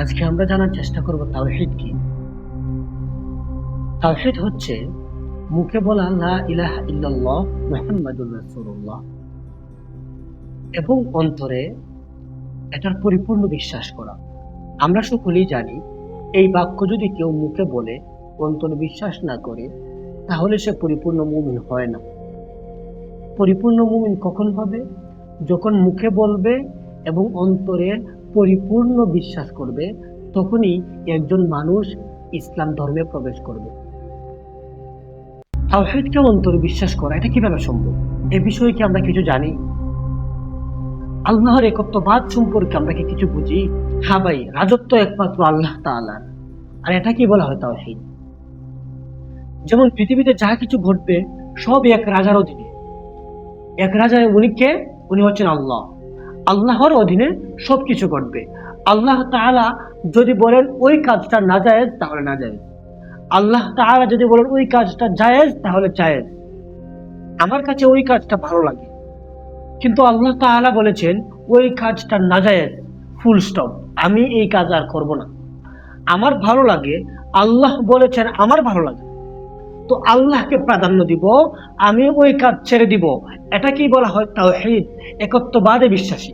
আজকে আমরা জানার চেষ্টা করব তাওহীদ কি? তাওহীদ হচ্ছে মুখে বলা লা ইলাহা ইল্লাল্লাহ মুহাম্মাদুর রাসূলুল্লাহ এবং অন্তরে এটার পরিপূর্ণ বিশ্বাস করা। আমরা সকলেই জানি, এই বাক্য যদি কেউ মুখে বলে, অন্তরে বিশ্বাস না করে, তাহলে সে পরিপূর্ণ মুমিন হয় না। পরিপূর্ণ মুমিন কখন হবে? যখন মুখে বলবে এবং অন্তরে পরিপূর্ণ বিশ্বাস করবে, তখনই একজন মানুষ ইসলাম ধর্মে প্রবেশ করবে। তাওহীদকে অন্তরে বিশ্বাস করা? এটা কীভাবে সম্ভব? এ বিষয়ে কি আমরা কিছু জানি? আল্লাহর একত্ববাদ সম্পর্কে আমরা কি কিছু বুঝি? হ্যাঁ ভাই, রাজত্ব একমাত্র আল্লাহ তাআলার। আর এটা কি বলা হয় তাওহীদ? যেমন পৃথিবীতে যা কিছু ঘটবে, সব এক রাজার অধীনে এক রাজা উনি কে উনি হচ্ছেন আল্লাহ। আল্লাহর অধীনে সবকিছু ঘটবে। আল্লাহ তাআলা যদি বলেন ওই কাজটা না জায়েজ তাহলে না জায়েজ আল্লাহ তাআলা যদি বলেন ওই কাজটা জায়েজ, তাহলে জায়েজ। আমার কাছে ওই কাজটা ভালো লাগে। কিন্তু আল্লাহ তাআলা বলেছেন, ওই কাজটা না জায়েজ ফুল স্টপ। আমি এই কাজ আর করব না। আমার ভালো লাগে, আল্লাহ বলেছেন আমার ভালো লাগে। তো আল্লাহকে প্রাধান্য দিব, আমি ওই কাজ ছেড়ে দিব। এটাকেই বলা হয় তাওহীদ? একত্ববাদে বিশ্বাসী।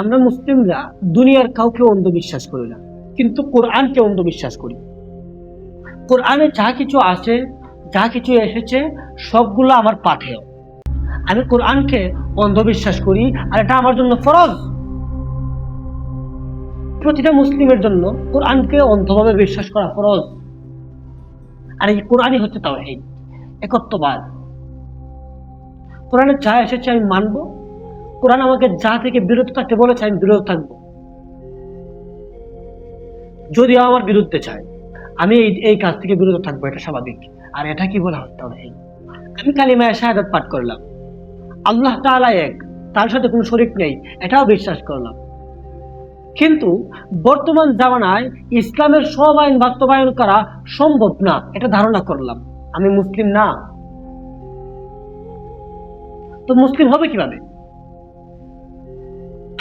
আমরা মুসলিমরা দুনিয়ার কাউকে অন্ধবিশ্বাস করি না, কিন্তু কোরআনকে অন্ধবিশ্বাস করি। কোরআনে যা কিছু আছে, যা কিছু এসেছে, সবগুলো আমার পাঠেয় আমি কোরআনকে অন্ধবিশ্বাস করি, আর এটা আমার জন্য ফরজ। প্রতিটা মুসলিমের জন্য কোরআনকে অন্ধভাবে বিশ্বাস করা ফরজ। আর এই কোরআনই হচ্ছে তাও তাওহীদ, একত্ববাদ। কোরআনে যা এসেছে আমি মানব। কোরআন আমাকে যা থেকে বিরত থাকতে বলেছে, আমি বিরত থাকব। যদি আমার বিরুদ্ধে চায়, আমি এই এই কাজ থেকে বিরত থাকব, এটা স্বাভাবিক। আর এটা কি বলা হয়? তাওহীদ আমি কালিমায় শাহাদাত পাঠ করলাম। আল্লাহ তাআলা এক, তার সাথে কোনো শরিক নেই, এটাও বিশ্বাস করলাম। কিন্তু বর্তমান জামানায় ইসলামের সব আইন বাস্তবায়ন করা সম্ভব না, এটা ধারণা করলাম। আমি মুসলিম না। তো মুসলিম হবে কীভাবে?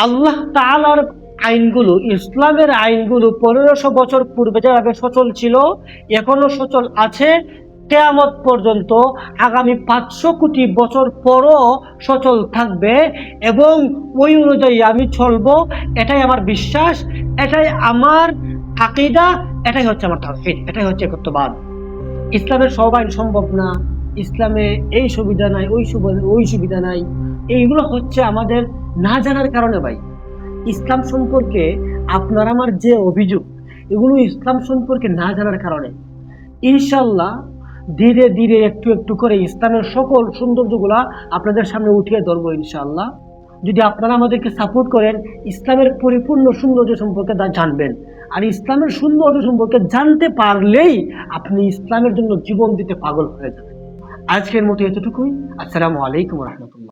আল্লাহ তাআলার আইনগুলো, ইসলামের আইনগুলো পনেরোশো বছর পূর্বে যেভাবে সচল ছিল, এখনও সচল আছে, কেয়ামত পর্যন্ত আগামী পাঁচশো কোটি বছর পরও সচল থাকবে এবং ওই অনুযায়ী আমি চলবো, এটাই আমার বিশ্বাস, এটাই আমার আকিদা, এটাই হচ্ছে আমার তাওহীদ, এটাই হচ্ছে একত্ববাদ। ইসলামের সব আইন সম্ভব না। ইসলামে এই সুবিধা নাই, ওই সুবিধা ওই সুবিধা নাই। এইগুলো হচ্ছে আমাদের না জানার কারণে ভাই। ইসলাম সম্পর্কে আপনার আমার যে অভিযোগ, এগুলো ইসলাম সম্পর্কে না জানার কারণে। ইনশাল্লাহ ধীরে ধীরে একটু একটু করে ইসলামের সকল সৌন্দর্যগুলা আপনাদের সামনে উঠিয়ে ধরবো ইনশাল্লাহ যদি আপনারা আমাদেরকে সাপোর্ট করেন, ইসলামের পরিপূর্ণ সৌন্দর্য সম্পর্কে জানবেন। আর ইসলামের সৌন্দর্য সম্পর্কে জানতে পারলেই আপনি ইসলামের জন্য জীবন দিতে পাগল হয়ে যাবেন। আজকের মতো এতটুকুই আসসালামু আলাইকুম রহমতুল্লাহ